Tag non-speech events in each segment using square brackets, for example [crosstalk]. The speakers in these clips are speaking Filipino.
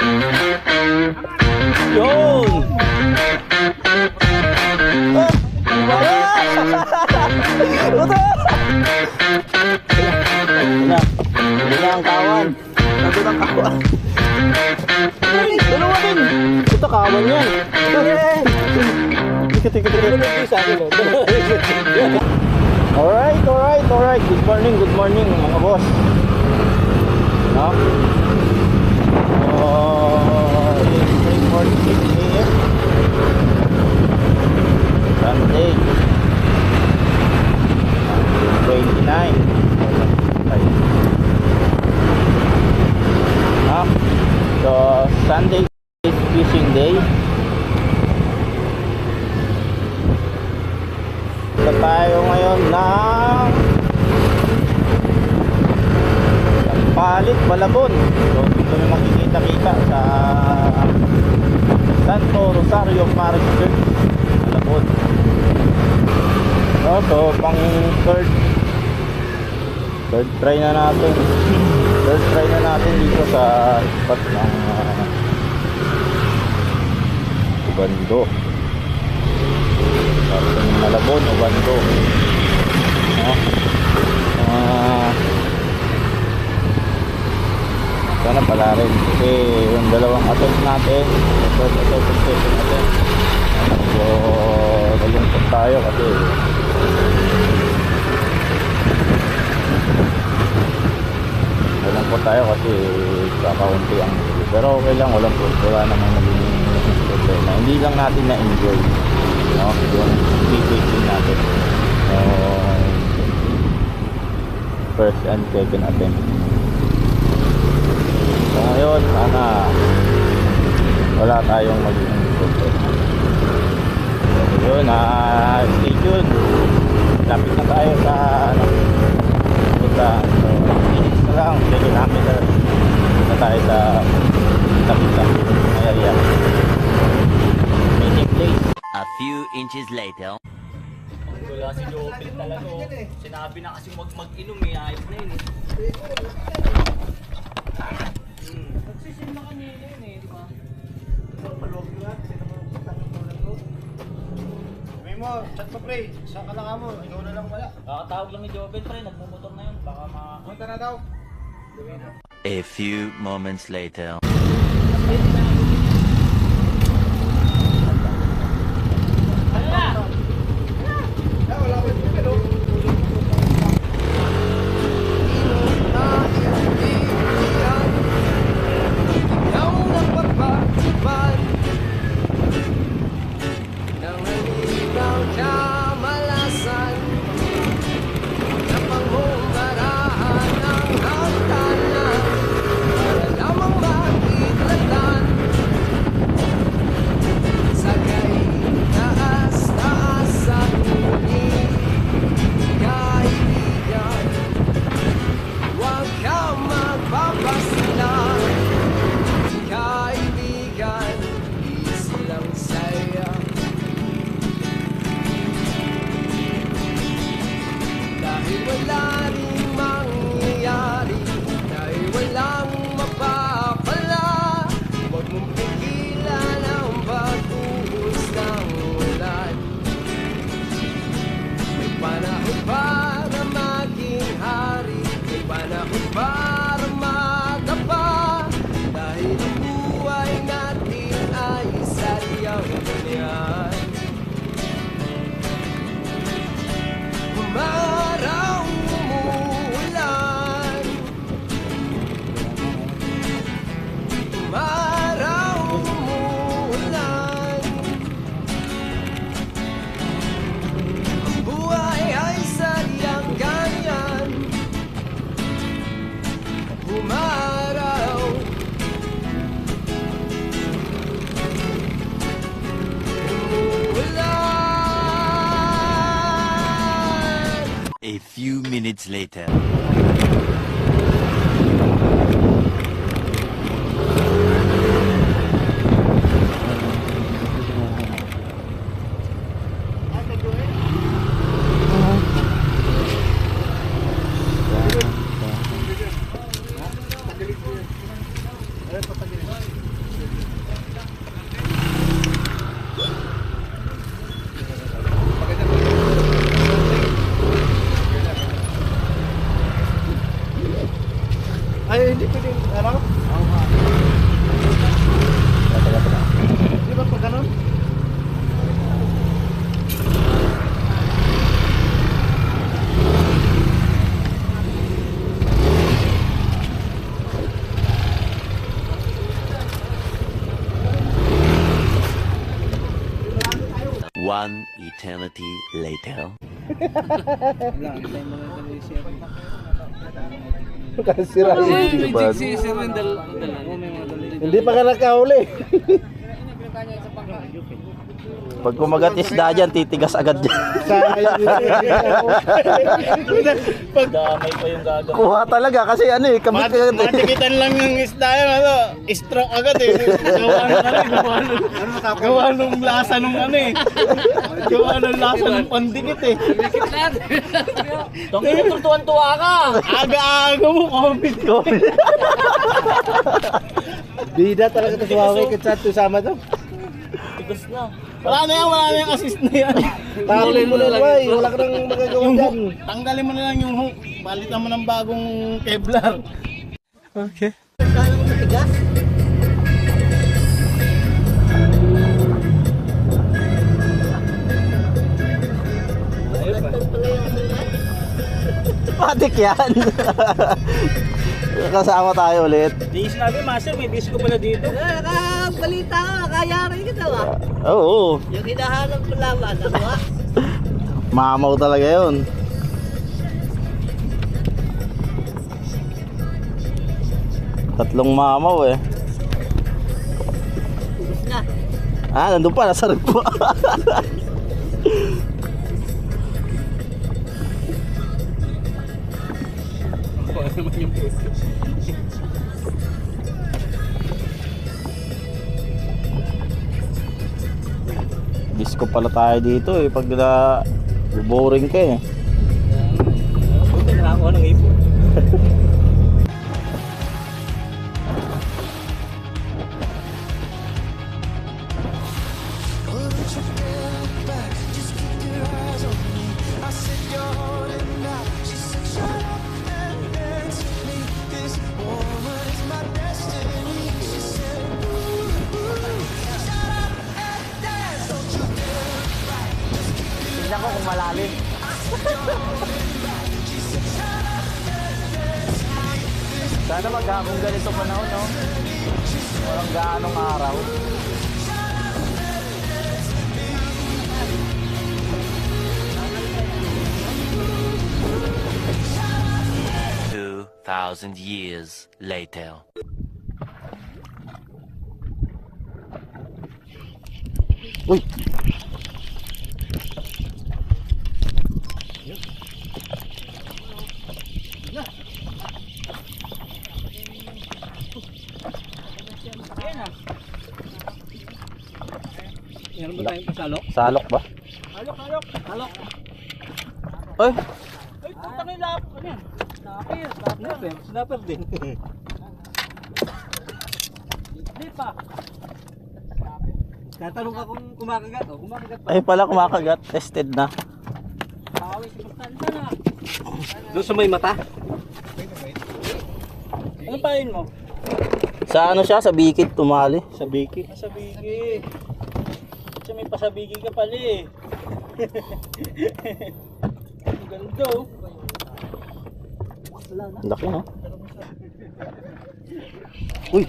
Yun! Oh! Puto! Wala. Wala ang kawan. Nandun ang kawan. Ay, dalawa din. Ito kawan yan. Tika, tika, tika. Alright, alright, alright. Good morning, good morning mga boss. No? Sunday. 29. No? So, Sunday is fishing day. Ito tayo ngayon ng Palit, Malabon. So, dito na makikita-kita sa Santo Rosario Parish Church, Malabon. No, so, pang third third try na natin. Third try na natin dito sa spot ng uh, Ubando. Malabon, Ubando. No? Ah, sana pala rin. Kasi yung dalawang attempt natin yung first attempt and second so nalungkot tayo kasi nalungkot tayo kasi kakaunti ang pero okay lang walang wala namang naging problema. Hindi lang natin na-enjoy no? yung fishing natin. So, first and second attempt So ngayon, sana wala tayong magiging problema. So yun, ah, stay tuned. Lapit na tayo sa ano, punta. So, minutes na lang, 3 kilometer na tayo sa lapit na area. Meeting place. A few inches later. Wala si Jopin talaga. oh. Sinabi na kasi wag mag-inom eh. Ayos na yun eh. Nagsisim na kanina yun eh, di ba? Sabi mo, chat mo pre, saan ka na ka mo? Ikaw na lang wala. Kakatawag lang ni Jopin pre, nagmumotor na yun. Baka ma... Punta na daw. A few moments later. Eternity later. Kasira Hindi ba? Hindi pa ka nakahuli. Pag kumagat isda dyan, titigas agad dyan. Pag damay pa yung gagawin. Kuha talaga kasi ano eh, kabit agad eh. Matikitan lang ng isda yun, ano, stroke agad eh. Gawa nung ano, gawa nung, gawa nung lasa nung ano eh. Gawa nung lasa nung pandikit eh. Tungkol tuwan-tuwa ka. Aga-aga mo, comment ko. Bida talaga ito sa Huawei saan ito sama to. Wala na yan, wala na yung assist na yan. [laughs] Tali mo na Huawei, wala ka nang magagawa Yung dyan. hook, tanggalin mo na lang yung hook. Palitan mo ng bagong Kevlar. Patik yan. [laughs] Kasama tayo ulit. Di sinabi, Master, may disco pala dito. Nakabalita ka, nakayari kita ba? Oo, Yung hinahanap ko laban, ano ba? mamaw talaga yun. Tatlong mamaw eh. Na. Ah, nandun pa, nasa [laughs] rep pa. Disco pala tayo dito eh, pag na boring ka eh. Buti nakakuha ng ipon. Tignan malalim. Sana maghapon ganito panahon, no? Walang gaanong araw. Two thousand years later. Uy! Tayong pasalok? Salok ba? Salok, salok, salok. Ay! Ay, puta na yung lap. Ano yan? Snapper, snapper. Snapper din. Hindi pa. Tatanong ka kung kumakagat. Oh, kumakagat pa. Ay pala kumakagat. Tested na. Bawi si Constanta na. Doon sa may mata? Ano pain mo? Sa ano siya? Sa bikit tumali. Sa biki. Sa biki. Sa may pasabigi ka pala eh. [laughs] Ganda oh. Laki no? Uy!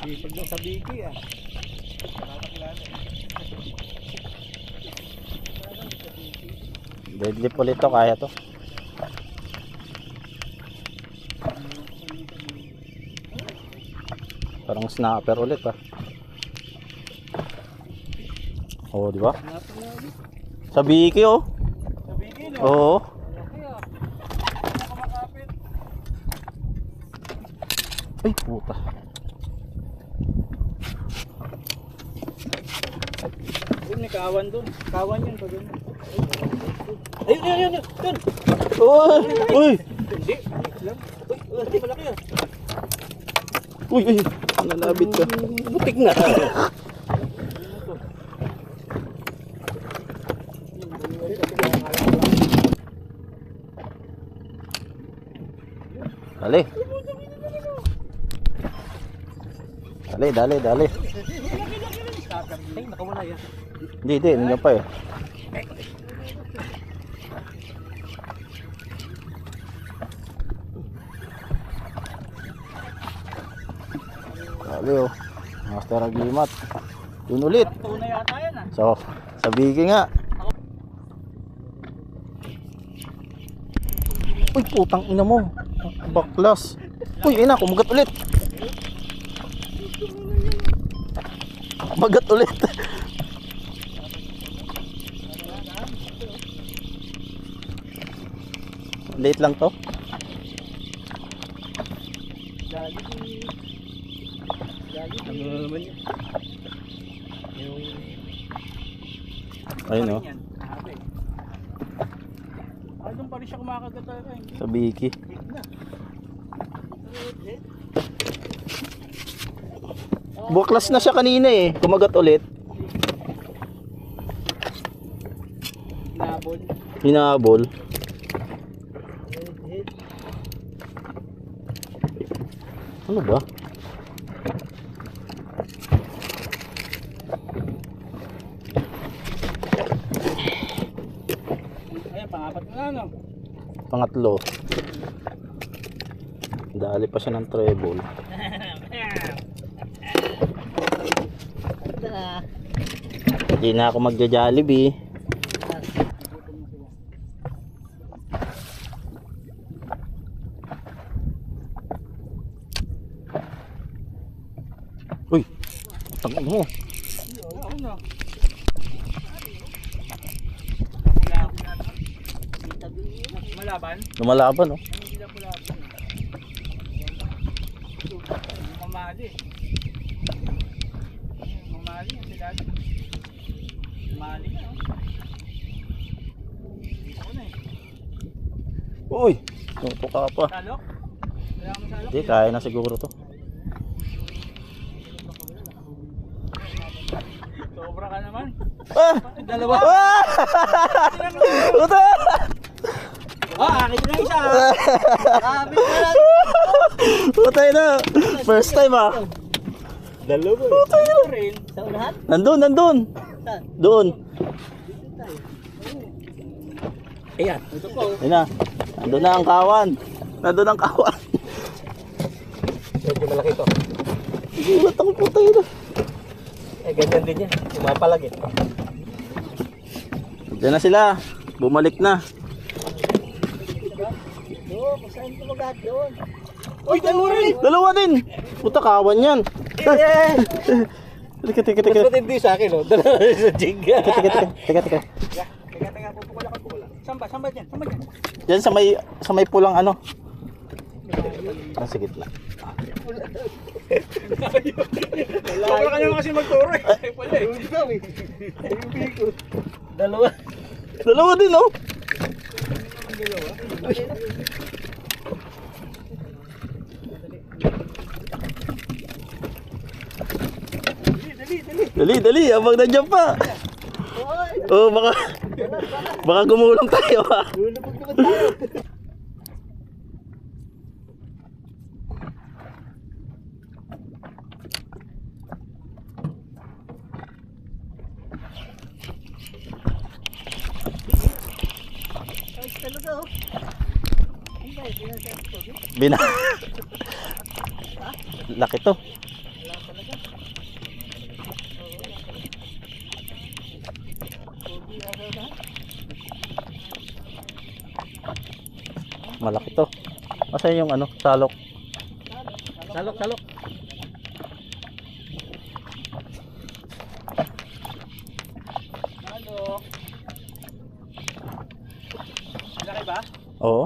Sipag ng sa biki ah. Deadlift ulit to. Kaya to. Parang snapper ulit ah. Oo, di ba? Sa biki oh. Sa biki no? Oo. Ay, puta. Doon may kawan doon. Kawan yun pa doon. Ayun, ayun, ayun, ayun. Uy! Uy! Hindi. Lang. Uy, uy, malaki. Uy! Uy! Nalabit ka. Butik na. Dali. Dali, dali, dali. Hindi, hindi. Nandiyan pa eh. Dali oh. Master Aglimat. Yun ulit. So, sa Biki nga. Uy, putang ina mo. Baklas. Uy, ina, kumagat ulit. Kumagat ulit. Late lang to. Ano naman yun? Ayun oh, Yan. Sabi. Ah, doon pa rin siya kumakagat talaga eh. sa Biki. Baklas na siya kanina eh. Kumagat ulit. Nabol. Hinabol. Ano ba? Ayan, pangapat na ano. Pangatlo. Dali pa siya ng treble. Hindi na ako magja-jollibee. Uy, tangin mo. Oo na. Malaban? Lumalaban oh. Mamali. Mamali ang sila. Mamali ka, eh. Uy, tutuka pa. Salok? Hindi, kaya na siguro to. Sobra ka naman. Ah! Dalawa. Ah! [laughs] Puta! Akin na isa. Sabi ko lang. Puta na. First time ah. Dalawa. Puta na. Rin. Sa unahan? Nandun, nandun. Doon. Ayan. Ito po. Ayun na. Nandun na ang kawan. Nandun ang kawan. Medyo malaki to. Gulat ako puta yun. Eh, ganyan din yan. Pumapalag eh. Diyan na sila. Bumalik na. Kung saan kumagat doon. Uy, dalawa rin. Dalawa din. Puta kawan yan. Eh, [laughs] Teka, teka, Mas teka. matindi sa akin, oh. Dalawa sa jig. Teka, teka, teka, teka. Teka, teka, pupukula ka, pupukula. Saan ba? Saan ba dyan? Saan ba dyan? Diyan sa may, sa may pulang ano. Nasa gitna. Sobra ka naman kasi magturo eh. Ay, pala eh. Dalawa. Dalawa din oh. Dali, dali, abang nandiyan pa. Oh, baka baka gumulong tayo yun? Sinasabi ko, eh. Bina. [laughs] Laki to. Malaki to. Asa yung ano, salok? Salok, salok. Ano? Laki ba? Oo.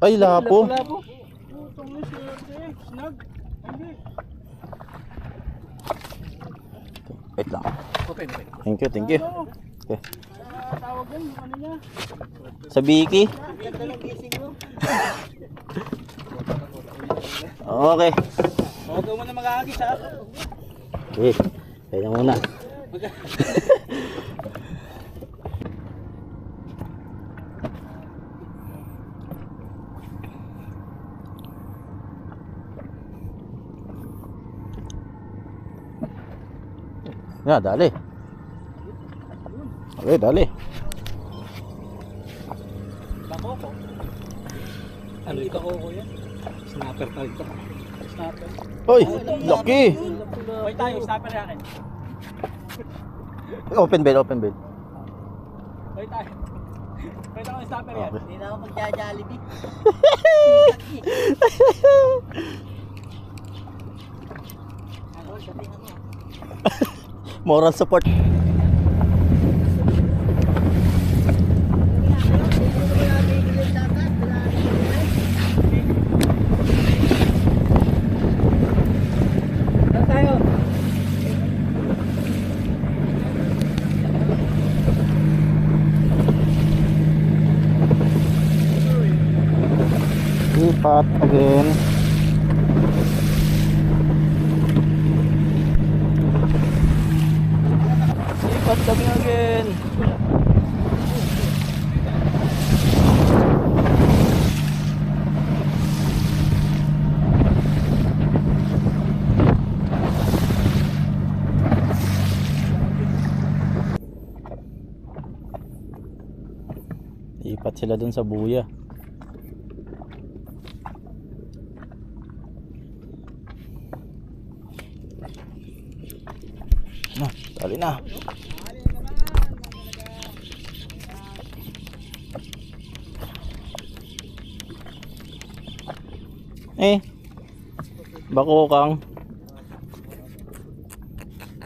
Ay, lapo. Labo. Putong na siya. Snag. Hindi. Wait lang. Okay, okay. Thank you? Okay. Ano niya? Sa Biki. [laughs] Mo. Okay. Huwag ka muna mag-aagis ha. Okay. Kaya muna. Ya, dali. Okay, dali. Koko. Ano ito? Koko yan? Snapper pa ito. Snapper. Hoy, laki. Hoy tayo, snapper yan. [laughs] Open bell, open bell. Hoy tayo. Pwede ako snapper yan. Hindi na ako magja-jollibee. [laughs] Moral support. Saan tayo? Lipat again. Lipat kami again. Lipat sila dun sa buya. Na, tali na. Eh, bako kang.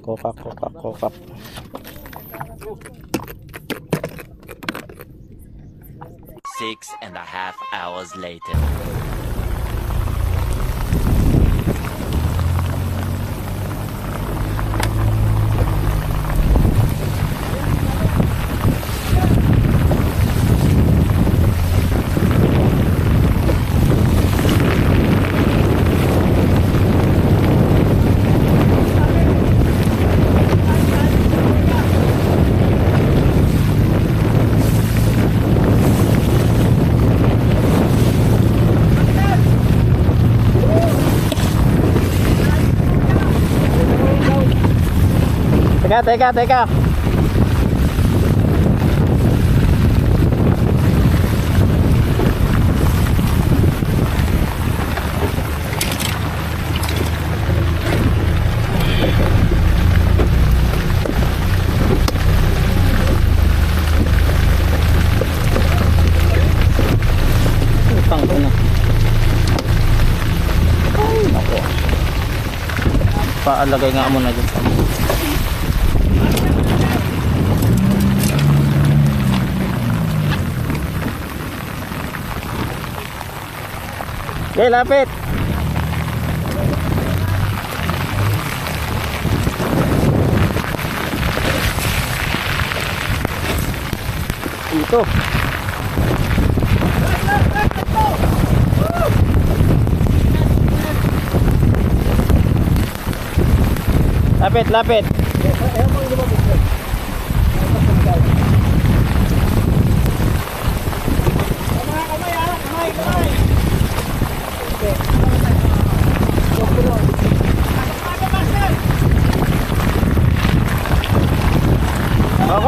Kokak, kokak, kokak. Six and a half hours later. Teka, teka, teka. Paalagay nga muna dyan sa Okay, lapit. Ito. Lapit, lapit.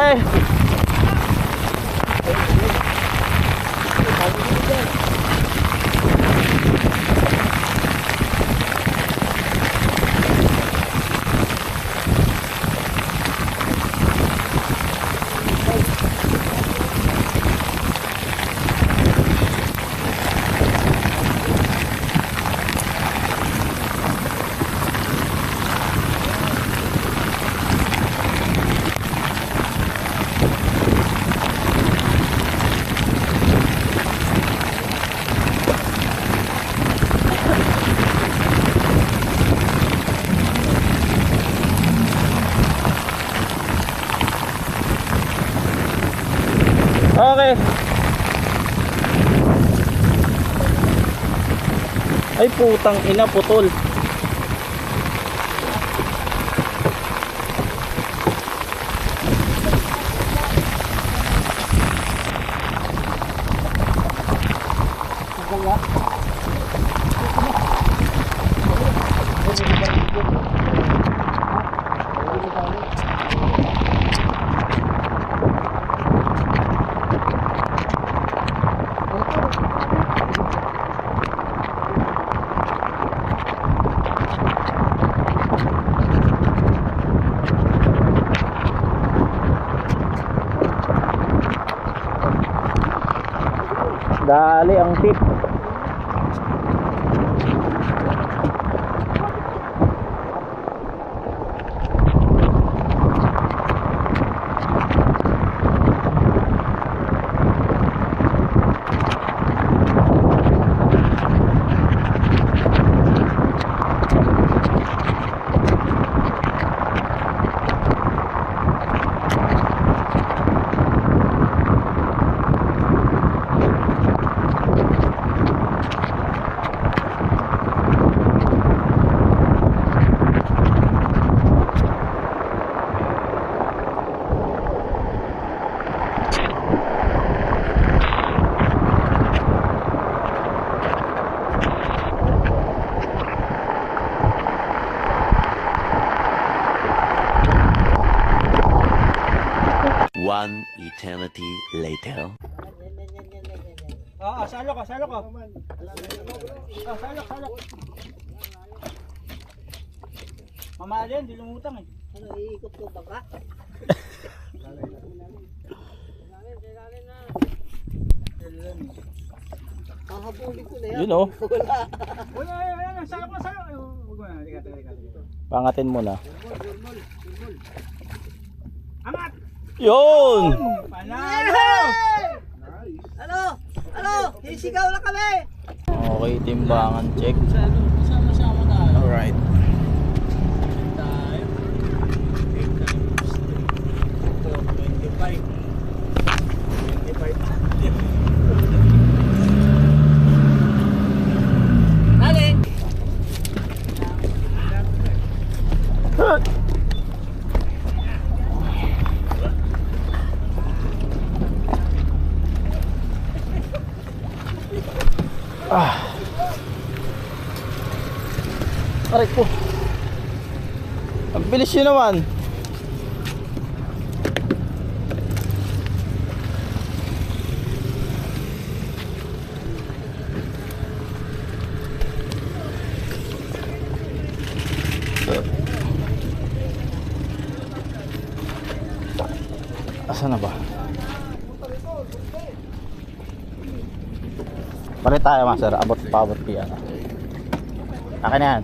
Okay. Okay. Ay putang ina putol. Eternity later. Ah, ah, salo ka, salo ka. Ah, salo, salo. Mamahalin, di lumutang eh. Ano, iikot ko ba ka? Kahabulin ko na yan. Yun oh. Wala. Wala, wala, wala, salo ka, salo. Ay, Huwag mo na. Pangatin mo na. Angat! Yun! Panalo! Ano? Ano? Hisigaw na kami! Okay, timbangan check. Sama-sama tayo. Alright. Tayo. 8 times 3. 25. 25. Dali! Aray ko. Yun naman. Asa na ba? Palit tayo master, abot pa abot piyan. Akin yan.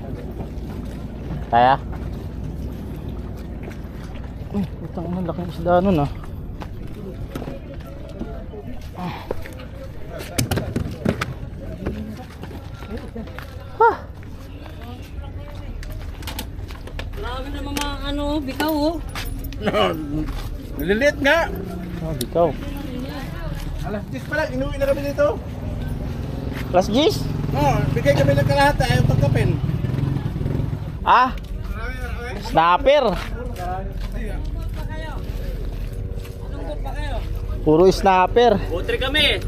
Kaya? Uy, putang ina, laking isda nun ah. Marami naman mga ano, bikaw oh. [laughs] Nalilit nga. Oh, ikaw. Alas 10 pa lang, inuwi na kami dito. Plus G's? Oh, bigay kami ng kalahati, ayaw pagkapin. Ah? Snapper. Puro snapper. Butre kami!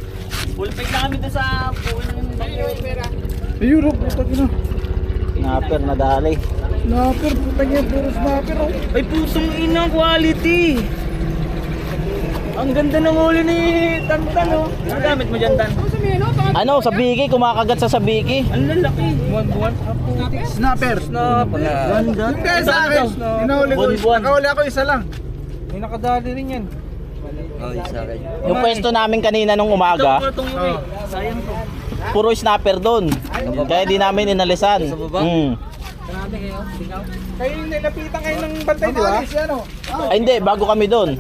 Full na kami doon sa buwan ng bagyo. Europe, putang ina. Snapper na dali. Snapper, putang ina, puro snapper oh. Ay pusong ina quality! Ang ganda ng huli ni Tantan oh. Ano gamit mo dyan Tan? Ano, sa biki, kumakagat sa sabiki. Ang lalaki. Buwan-buwan. Snapper. Snapper. Ganda. Kaya sa akin, hinahuli ko, nakahuli ako isa lang. May nakadali rin yan. Yung pwesto namin kanina nung umaga, yung Sayang to. puro snapper doon. Kaya di namin inalisan. Mm. Grabe kayo. Ikaw. Kayo yung nilapitan kayo ng bantay, di ba? Ay hindi, bago kami doon.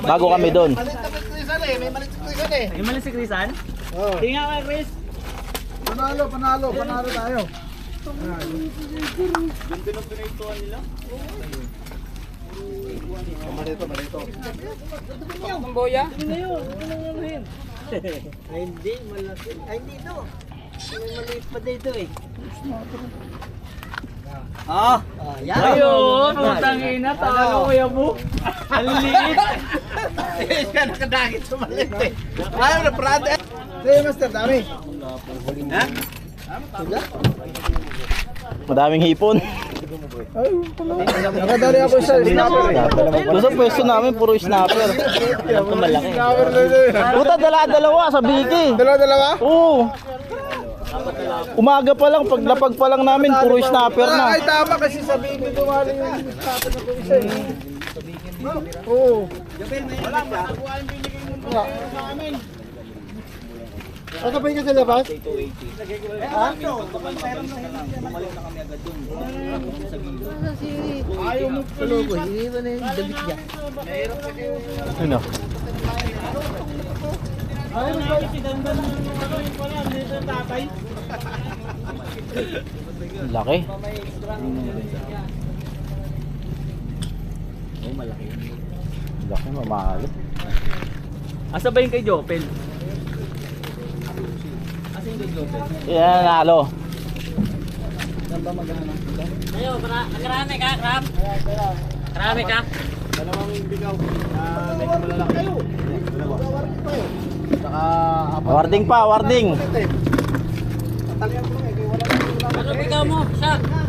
Bago kami doon. Malit-tapit ko isa eh, may malit ko isa eh. Ay mali si Crisan? Oh. Tingnan ka Chris. Panalo, panalo, panalo tayo. Marito, marito. Ang boya? Ay, hindi, malaki. Ay, hindi to. May maliit pa dito eh. Ah, ah, yan. Ayun, putang ina, talo kuya mo. Ang liit. Eh, siya nakadagit sa malit eh. Ayaw na, brother. Sige, master, dami. Ha? Madaming hipon. Ay, nakadali ako sa snapper eh. Sa pwesto namin, puro snapper. Malaki. Na yun. Puta, dala-dalawa sa biki. Dalawa-dalawa? Oo. Umaga pa lang, paglapag pa lang namin, puro snapper na. Ay, tama kasi sa baby dumali yung snapper na ko isa eh. Oo. Wala, matakuha yung binigay mo sa amin. Kasabay ka sa labas? Ayaw mo pulubo. Hindi ba na yung damit niya? Ano? Laki. Laki, mamahalip. Asa ba yung kay Jopel? Asa yung kay Jopel? Yan, nalo. Ayo, karami ka, Kram. Karami ka. Dalawang bigaw. Ah, medyo malalaki. Saka. Warding pa, warding. Ano bigaw mo? Siya.